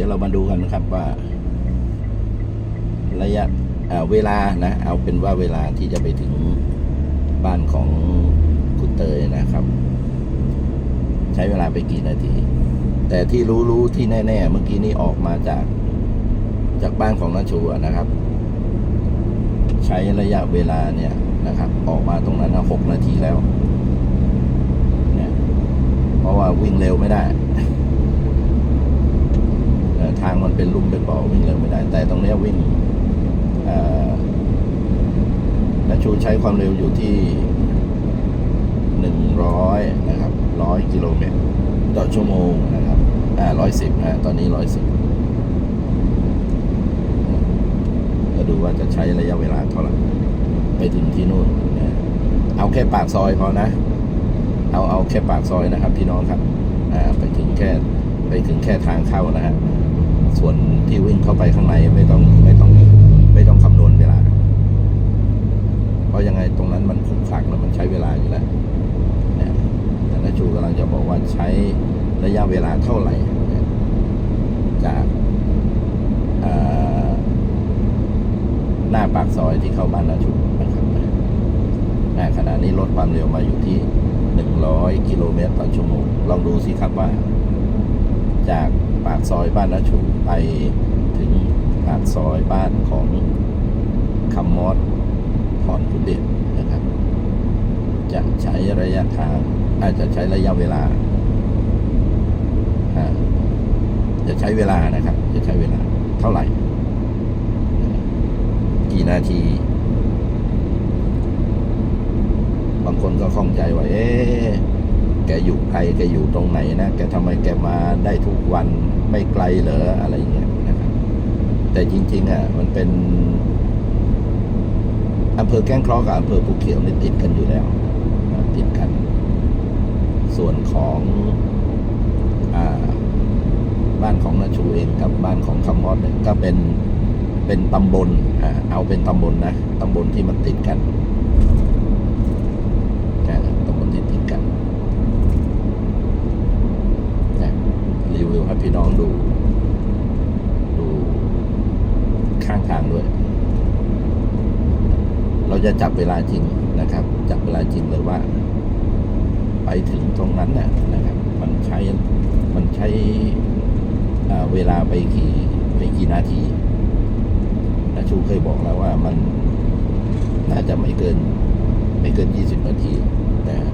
ดี๋ยวเรามาดูกันนะครับว่า ระยะเเวลานะ เอาเป็นว่าเวลาที่จะไปถึงบ้านของคุณเตยนะครับ ใช้เวลาไปกี่นาที แต่ที่รู้รู้ที่แน่ ๆ เมื่อกี้นี้ออกมาจากจากบ้านของนาชูนะครับ ใช้ระยะเวลาเนี่ยนะครับ ออกมาตรงนั้นหกนาทีแล้วเนี่ยเพราะว่าวิ่งเร็วไม่ได้ ทางมันเป็นลุ่มเป็นบ่อวิ่งเร็วไม่ได้ แต่ตรงนี้วิ่งนาชูใช้ความเร็วอยู่ที่หนึ่งร้อยนะครับร้อยกิโลเมตรต่อชั่วโมงนะครับอ่าร้อยสิบนะตอนนี้ร้อยสิบก็ดูว่าจะใช้ระยะเวลาเท่าไหร่ไปถึงที่นู่นนะเอาแค่ปากซอยพอนะ เอาเอาแค่ปากซอยนะครับพี่น้องครับอ่าไปถึงแค่ไปถึงแค่ทางเข้านะฮะ ส่วนที่วิ่งเข้าไปข้างในไม่ต้องไม่ต้องไม่ต้องคำนวณเวลา เพราะยังไงตรงนั้นมันขลุกขลักแล้วมันใช้เวลาอยู่แล้วเนี่ยแต่นาชูกำลังจะบอกว่าใช้ระยะเวลาเท่าไหร่ จากหน้าปากซอยที่เข้าบ้านนาชูนะครับณขณะนี้ลดความเร็วมาอยู่ที่หนึ่งร้อยกิโลเมตรต่อชั่วโมง ลองดูสิครับว่า จาก ปากซอยบ้านนาชูไปถึงปากซอยบ้านของคำมอดพรคุณเดชนะครับ จะใช้ระยะทาง อาจจะใช้ระยะเวลาอ่าจะใช้เวลานะครับ จะใช้เวลาเท่าไหร่ กี่นาที บางคนก็ข้องใจว่า เอ๊ะ แกอยู่ไกลแกอยู่ตรงไหนนะแกทำไมแกมาได้ทุกวันไม่ไกลเหรออะไรเงี้ยนะครับแต่จริง ๆอะมันเป็นอำเภอแก้งเคราะห์กับอำเภอภูเขียวนี่ติดกันอยู่แล้วติดกัน ส่วนของอ่าบ้านของนาชูเองกับบ้านของคำมอดเนี่ยก็เป็นเป็นตำบลอ่าเอาเป็นตำบลนะตำบลที่มันติดกันอ่าตำบลที่ติดกัน นะ รีวิวให้พี่น้องดู ดูข้างทางด้วย เราจะจับเวลาจริงนะครับ จับเวลาจริงเลยว่า ไปถึงตรงนั้นน่ะนะครับ มันใช้มันใช้เวลาไปกี่ไปกี่นาทีนะชูเคยบอกแล้วว่ามันน่าจะไม่เกิน ไม่เกินยี่สิบนาทีนะฮะ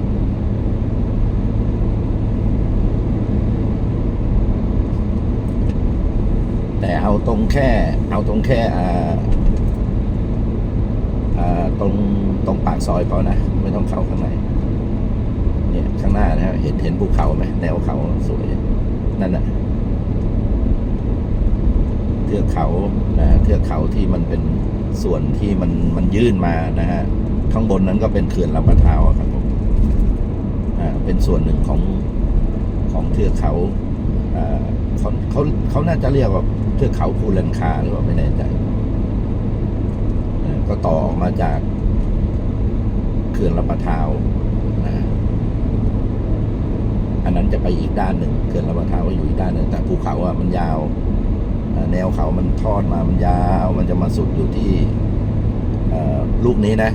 แต่ เอาตรงแค่ เอาตรงแค่อ่าอ่าตรงตรงปากซอยพอนะไม่ต้องเข้าข้างในเนี่ยข้างหน้านะเห็นเห็นภูเขาไหมแนวเขาสวยนั่นน่ะเทือกเขานะเทือกเขาที่มันเป็นส่วนที่มันมันยื่นมานะฮะข้างบนนั้นก็เป็นเขื่อนลำปะทาวครับผมอ่าเป็นส่วนหนึ่งของของเทือกเขา เขาเขาเขาน่าจะเรียกว่าเทือกเขาภูเลนคาหรือว่าไม่แน่ใจอ่าก็ต่อออกมาจากเขื่อนลำปะทาวนะอันนั้นจะไปอีกด้านหนึ่งเขื่อนลำปะทาวก็อยู่อีกด้านหนึ่งแต่ภูเขาอะมันยาวอ่าแนวเขามันทอดมามันยาว มันจะมาสุดอยู่ที่เอ่อลูกนี้นะ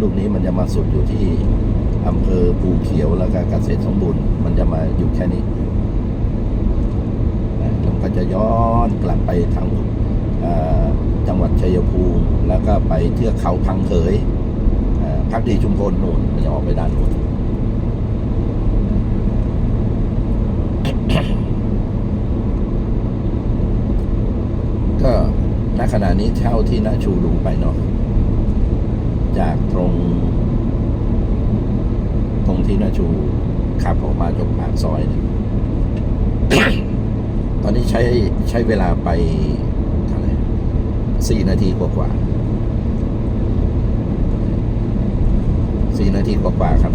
ลูกนี้มันจะมาสุดอยู่ที่อำเภอภูเขียวแล้วก็เกษตรสมบูรณ์ มันจะมาอยู่แค่นี้นะแล้วก็ จะย้อนกลับไปทางจังหวัดชัยภูมิ แล้วก็ไปเทือกเขาพังเขยพักดีชุมพลนู่นมันจะออกไปด้านนู้นก็ณขณะนี้เท่าที่นาชูดูไปเนาะจากตรง ตรงที่นาชูขับออกมาจากปากซอยเนี่ย ตอนนี้ใช้ใช้เวลาไปเท่าไหร่สี่นาทีกว่ากว่าสี่นาทีกว่ากว่าครับ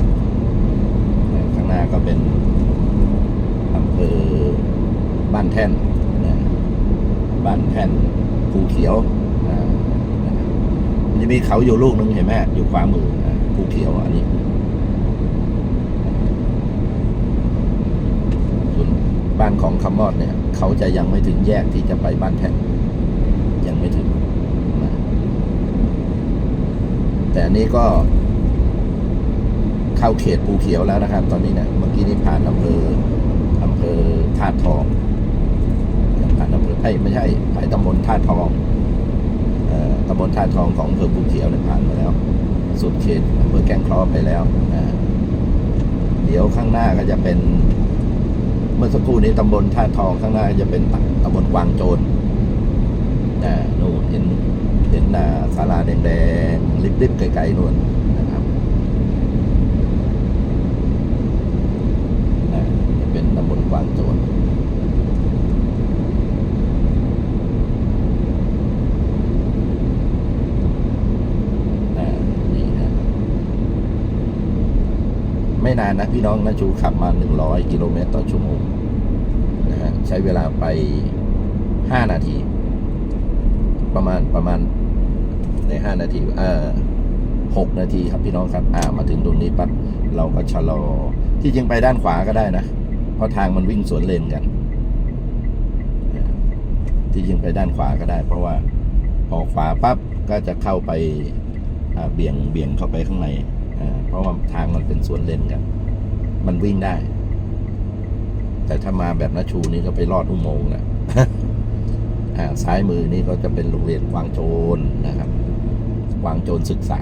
ข้างหน้าก็เป็นอำเภอบ้านแท่นนะบ้านแท่นภูเขียวนะมันจะมีเขาอยู่ลูกหนึ่งเห็นไหมอยู่ขวามือภูเขียวอันนี้ ส่วนบ้าน ของ คำมอดเนี่ย เขาจะยังไม่ถึงแยกที่จะไปบ้านแท่นยังไม่ถึงนะแต่อันนี้ก็ เข้าเขตภูเขียวแล้วนะครับ ตอนนี้เนี่ยเมื่อกี้นี่ผ่านอำเภออำเภอธาตุทองผ่านอำเภอเอ้ยไม่ใช่ผ่านตำบลธาตุทองตำบลธาทองของอำเภอภูเขียวเนี่ยผ่านมาแล้ว สุดเขตอำเภอแก่งคลอไปแล้วเดี๋ยวข้างหน้าก็จะเป็น เมื่อสักครู่นี้ตำบลท่าทองข้างหน้าจะเป็นตำบลกวางโจรนะนู่นเห็นเห็นนาศาลาแดงๆริบๆไกลๆนู่นนะครับอ่าเป็นตำบลกวางโจรอ่านี่ฮะ ไม่ นานนะพี่น้องนะชูขับมา 100 กิโลเมตรต่อชั่วโมงนะฮะใช้เวลาไป 5 นาที ประมาณประมาณใน 5 นาทีเอ่อ6นาทีครับพี่น้องครับ อ่ามาถึงตรงนี้ปั๊บเราก็ชะลอ ที่จริงไปด้านขวาก็ได้นะ เพราะทางมันวิ่งสวนเลนกัน ที่จริงไปด้านขวาก็ได้ เพราะว่าพอขวาปั๊บก็จะเข้าไปเบี่ยงเบี่ยงเข้าไปข้างใน เพราะว่าทางมันเป็นสวนเลนกัน มันวิ่งได้ แต่ถ้ามาแบบนาชูนี่ก็ไปลอดอุโมงค์นะซ้ายมือนี่ก็จะเป็นโรงเรียนกวางโจรนะครับกวางโจรศึกษา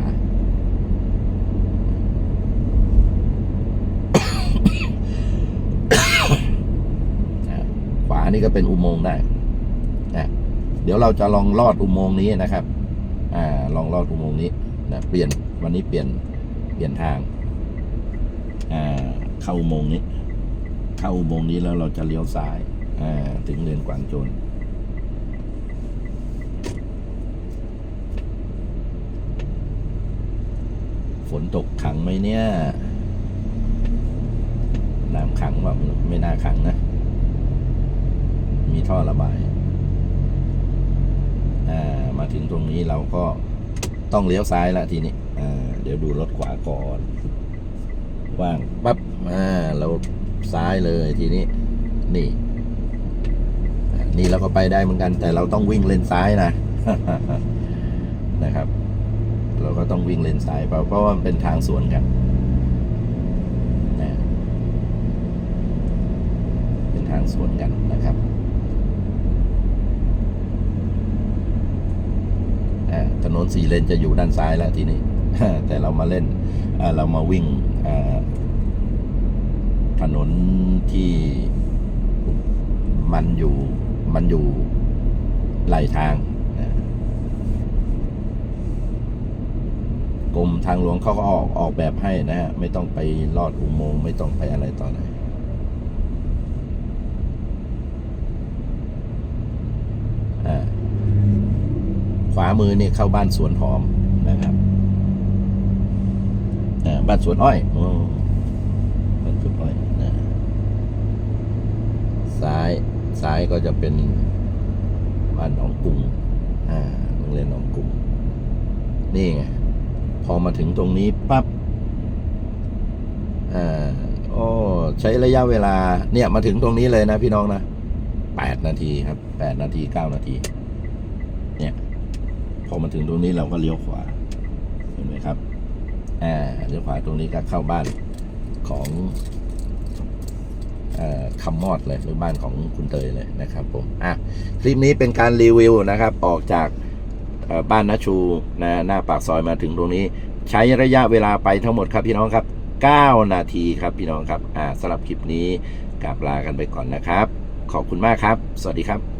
อ่าขวานี่ก็เป็นอุโมงค์ได้นะเดี๋ยวเราจะลองลอดอุโมงค์นี้นะครับ อ่า ลองลอดอุโมงค์นี้นะเปลี่ยนวันนี้เปลี่ยน เปลี่ยนทางอ่าเข้าอุโมงค์นี้ เข้าอุโมงค์นี้แล้วเราจะเลี้ยวซ้ายอ่าถึงเรียนกวางโจรฝนตกขังไหมเนี่ยน้ำขังว่าไม่น่าขังนะ มีท่อระบายอ่ามาถึงตรงนี้เราก็ ต้องเลี้ยวซ้ายละทีนี้เดี๋ยวดูรถขวาก่อนว่างปั๊บอ่าเราซ้ายเลยทีนี้ นี่ นี่เราก็ไปได้เหมือนกัน แต่เราต้องวิ่งเลนซ้ายนะนะครับ เราก็ต้องวิ่งเลนซ้ายเพราะเพราะว่ามันเป็นทางสวนกันนะเป็นทางสวนกันนะครับอ่า ถนนสี่เลนจะอยู่ด้านซ้ายแล้วทีนี้ แต่เรามาเล่นเรามาวิ่งถนนที่มันอยู่มันอยู่ไหลทางกรมทางหลวงเขาก็ออกออกแบบให้นะฮะไม่ต้องไปลอดอุโมงค์ไม่ต้องไปอะไรต่อไรอ่าขวา มือเนี่ยเข้าบ้านสวนหอมนะครับบ้านสวนอ้อยอบ้านสวนอ้อยนะซ้ายซ้ายก็จะเป็นบ้านหนองกรุงอ่าโรงเรียนหนองกรุงนี่ไงพอมาถึงตรงนี้ปั๊บอ่าโอ้ใช้ระยะเวลา เนี่ยมาถึงตรงนี้เลยนะพี่น้องนะแปดนาทีครับแปดนาทีเก้านาที เนี่ย พอมาถึงตรงนี้เราก็เลี้ยวขวาเห็นไหมครับอ่าเลี้ยวขวาตรงนี้ก็เข้าบ้านของอคำมอดเลยหรือบ้านของคุณเตยเลยนะครับผมอะคลิปนี้เป็นการรีวิวนะครับ ออกจากบ้านนาชูนะหน้าปากซอยมาถึงตรงนี้ ใช้ระยะเวลาไปทั้งหมดครับพี่น้องครับ 9 นาทีครับพี่น้องครับอ่าสำหรับคลิปนี้กราบลากันไปก่อนนะครับ ขอบคุณมากครับ สวัสดีครับ